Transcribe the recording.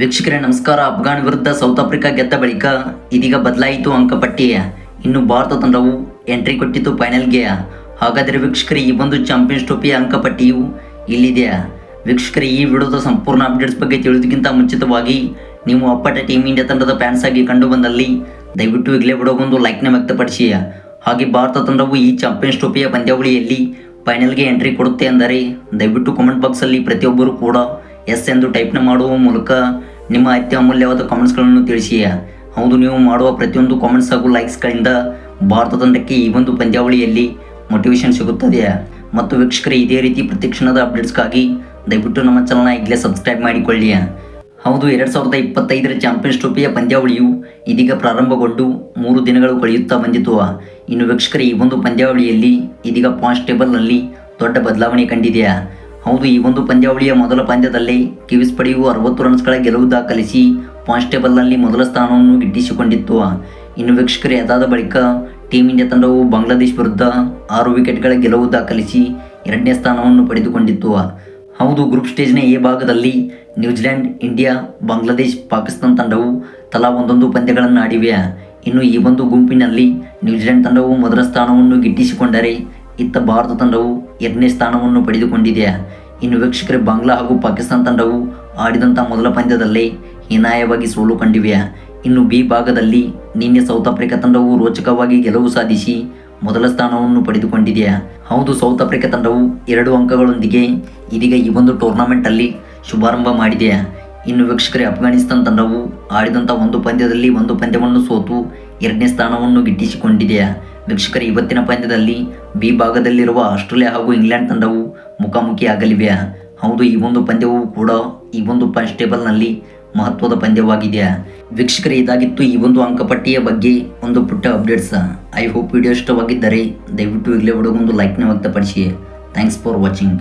ವೀಕ್ಷಕರೇ, ನಮಸ್ಕಾರ. ಅಫ್ಘಾನ್ ವಿರುದ್ಧ ಸೌತ್ ಆಫ್ರಿಕಾ ಗೆದ್ದ ಬಳಿಕ ಇದೀಗ ಬದಲಾಯಿತು ಅಂಕಪಟ್ಟಿಯ ಇನ್ನು ಭಾರತ ತಂಡವು ಎಂಟ್ರಿ ಕೊಟ್ಟಿತು ಫೈನಲ್ಗೆ. ಹಾಗಾದರೆ ವೀಕ್ಷಕರೇ, ಈ ಒಂದು ಚಾಂಪಿಯನ್ಸ್ ಟ್ರೋಫಿಯ ಅಂಕಪಟ್ಟಿಯು ಇಲ್ಲಿದೆಯಾ ವೀಕ್ಷಕರೇ, ಈ ವಿಡಿಯೋದ ಸಂಪೂರ್ಣ ಅಪ್ಡೇಟ್ಸ್ ಬಗ್ಗೆ ತಿಳಿಯೋದಕ್ಕಿಂತ ಮುಂಚಿತವಾಗಿ ನೀವು ಅಪ್ಪಟ ಟೀಮ್ ಇಂಡಿಯಾ ತಂಡದ ಫ್ಯಾನ್ಸ್ ಆಗಿ ಕಂಡು ಬಂದಲ್ಲಿ ದಯವಿಟ್ಟು ಈಗಲೇ ಬಿಡೋಗೊಂದು ಲೈಕ್ನ ವ್ಯಕ್ತಪಡಿಸಿ. ಹಾಗೆ ಭಾರತ ತಂಡವು ಈ ಚಾಂಪಿಯನ್ಸ್ ಟ್ರೋಫಿಯ ಪಂದ್ಯಾವಳಿಯಲ್ಲಿ ಫೈನಲ್ಗೆ ಎಂಟ್ರಿ ಕೊಡುತ್ತೆ ಅಂದರೆ ದಯವಿಟ್ಟು ಕಾಮೆಂಟ್ ಬಾಕ್ಸಲ್ಲಿ ಪ್ರತಿಯೊಬ್ಬರು ಕೂಡ ಎಸ್ ಎಂದು ಟೈಪ್ನ ಮಾಡುವ ಮೂಲಕ ನಿಮ್ಮ ಅತ್ಯಮೂಲ್ಯವಾದ ಕಾಮೆಂಟ್ಸ್ಗಳನ್ನು ತಿಳಿಸಿ. ಹೌದು, ನೀವು ಮಾಡುವ ಪ್ರತಿಯೊಂದು ಕಾಮೆಂಟ್ಸ್ ಹಾಗೂ ಲೈಕ್ಸ್ಗಳಿಂದ ಭಾರತ ತಂಡಕ್ಕೆ ಈ ಒಂದು ಪಂದ್ಯಾವಳಿಯಲ್ಲಿ ಮೋಟಿವೇಶನ್ ಸಿಗುತ್ತದೆ. ಮತ್ತು ವೀಕ್ಷಕರೇ, ಇದೇ ರೀತಿ ಪ್ರತಿಕ್ಷಣದ ಅಪ್ಡೇಟ್ಸ್ಗಾಗಿ ದಯವಿಟ್ಟು ನಮ್ಮ ಚಾನಲ್ನ ಈಗಲೇ ಸಬ್ಸ್ಕ್ರೈಬ್ ಮಾಡಿಕೊಳ್ಳಿ. ಹೌದು, ಎರಡು ಸಾವಿರದ ಇಪ್ಪತ್ತೈದರ ಚಾಂಪಿಯನ್ಸ್ ಟ್ರೋಫಿಯ ಪಂದ್ಯಾವಳಿಯು ಇದೀಗ ಪ್ರಾರಂಭಗೊಂಡು ಮೂರು ದಿನಗಳು ಕಳೆಯುತ್ತಾ ಬಂದಿತು. ಇನ್ನು ವೀಕ್ಷಕರೇ, ಈ ಒಂದು ಪಂದ್ಯಾವಳಿಯಲ್ಲಿ ಇದೀಗ ಪಾಯಿಂಟ್ಸ್ ಟೇಬಲ್ನಲ್ಲಿ ದೊಡ್ಡ ಬದಲಾವಣೆ ಕಂಡಿದೆಯಾ ಹೌದು, ಈ ಒಂದು ಪಂದ್ಯಾವಳಿಯ ಮೊದಲ ಪಂದ್ಯದಲ್ಲಿ ಕಿವಿಸ್ ಪಡೆಯುವ ಅರವತ್ತು ರನ್ಸ್ಗಳ ಗೆಲುವು ದಾಖಲಿಸಿ ಪಾಯಿಂಟ್ಸ್ ಟೇಬಲ್ನಲ್ಲಿ ಮೊದಲ ಸ್ಥಾನವನ್ನು ಗಿಟ್ಟಿಸಿಕೊಂಡಿತ್ತು. ಇನ್ನು ವೀಕ್ಷಕರೇ, ಅದಾದ ಬಳಿಕ ಟೀಮ್ ಇಂಡಿಯಾ ತಂಡವು ಬಾಂಗ್ಲಾದೇಶ್ ವಿರುದ್ಧ ಆರು ವಿಕೆಟ್ಗಳ ಗೆಲುವು ದಾಖಲಿಸಿ ಎರಡನೇ ಸ್ಥಾನವನ್ನು ಪಡೆದುಕೊಂಡಿತ್ತು. ಹೌದು, ಗ್ರೂಪ್ ಸ್ಟೇಜ್ನ ಎ ಭಾಗದಲ್ಲಿ New Zealand India, Bangladesh, Pakistan ತಂಡವು ತಲಾ ಒಂದೊಂದು ಪಂದ್ಯಗಳನ್ನು ಆಡಿವೆ. ಇನ್ನು ಈ ಒಂದು ಗುಂಪಿನಲ್ಲಿ ನ್ಯೂಜಿಲೆಂಡ್ ತಂಡವು ಮೊದಲ ಸ್ಥಾನವನ್ನು ಗಿಟ್ಟಿಸಿಕೊಂಡರೆ ಇತ್ತ ಭಾರತ ತಂಡವು ಎರಡನೇ ಸ್ಥಾನವನ್ನು ಪಡೆದುಕೊಂಡಿದೆ. ಇನ್ನು ವೀಕ್ಷಕರೇ, ಬಾಂಗ್ಲಾ ಹಾಗೂ ಪಾಕಿಸ್ತಾನ ತಂಡವು ಆಡಿದಂಥ ಮೊದಲ ಪಂದ್ಯದಲ್ಲಿ ಹೀನಾಯವಾಗಿ ಸೋಲು ಕಂಡಿವೆ. ಇನ್ನು ಬಿ ಭಾಗದಲ್ಲಿ ನಿನ್ನೆ ಸೌತ್ ಆಫ್ರಿಕಾ ತಂಡವು ರೋಚಕವಾಗಿ ಗೆಲುವು ಸಾಧಿಸಿ ಮೊದಲ ಸ್ಥಾನವನ್ನು ಪಡೆದುಕೊಂಡಿದೆ. ಹೌದು, ಸೌತ್ ಆಫ್ರಿಕಾ ತಂಡವು ಎರಡು ಅಂಕಗಳೊಂದಿಗೆ ಇದೀಗ ಈ ಒಂದು ಟೂರ್ನಮೆಂಟಲ್ಲಿ ಶುಭಾರಂಭ ಮಾಡಿದೆ. ಇನ್ನು ವೀಕ್ಷಕರೇ, ಅಫ್ಘಾನಿಸ್ತಾನ್ ತಂಡವು ಆಡಿದಂಥ ಒಂದು ಪಂದ್ಯದಲ್ಲಿ ಒಂದು ಪಂದ್ಯವನ್ನು ಸೋತು ಎರಡನೇ ಸ್ಥಾನವನ್ನು ಗಿಟ್ಟಿಸಿಕೊಂಡಿದೆಯಾ. ವೀಕ್ಷಕರ, ಇವತ್ತಿನ ಪಂದ್ಯದಲ್ಲಿ ಬಿ ಭಾಗದಲ್ಲಿರುವ ಆಸ್ಟ್ರೇಲಿಯಾ ಹಾಗೂ ಇಂಗ್ಲೆಂಡ್ ತಂಡವು ಮುಖಾಮುಖಿಯಾಗಲಿವೆ ಹೌದು, ಈ ಒಂದು ಪಂದ್ಯವು ಕೂಡ ಈ ಒಂದು ಪಾಯಿಂಟ್ಸ್ ಟೇಬಲ್ನಲ್ಲಿ ಮಹತ್ವದ ಪಂದ್ಯವಾಗಿದೆ ವೀಕ್ಷಕರೇ, ಇದಾಗಿತ್ತು ಈ ಒಂದು ಅಂಕಪಟ್ಟಿಯ ಬಗ್ಗೆ ಒಂದು ಪುಟ್ಟ ಅಪ್ಡೇಟ್ಸ್ ಐ ಹೋಪ್ ವಿಡಿಯೋ ಇಷ್ಟವಾಗಿದ್ದರೆ ದಯವಿಟ್ಟು ಈಗಲೇ ಒಂದು ಲೈಕ್ನ ವ್ಯಕ್ತಪಡಿಸಿ. Thanks for watching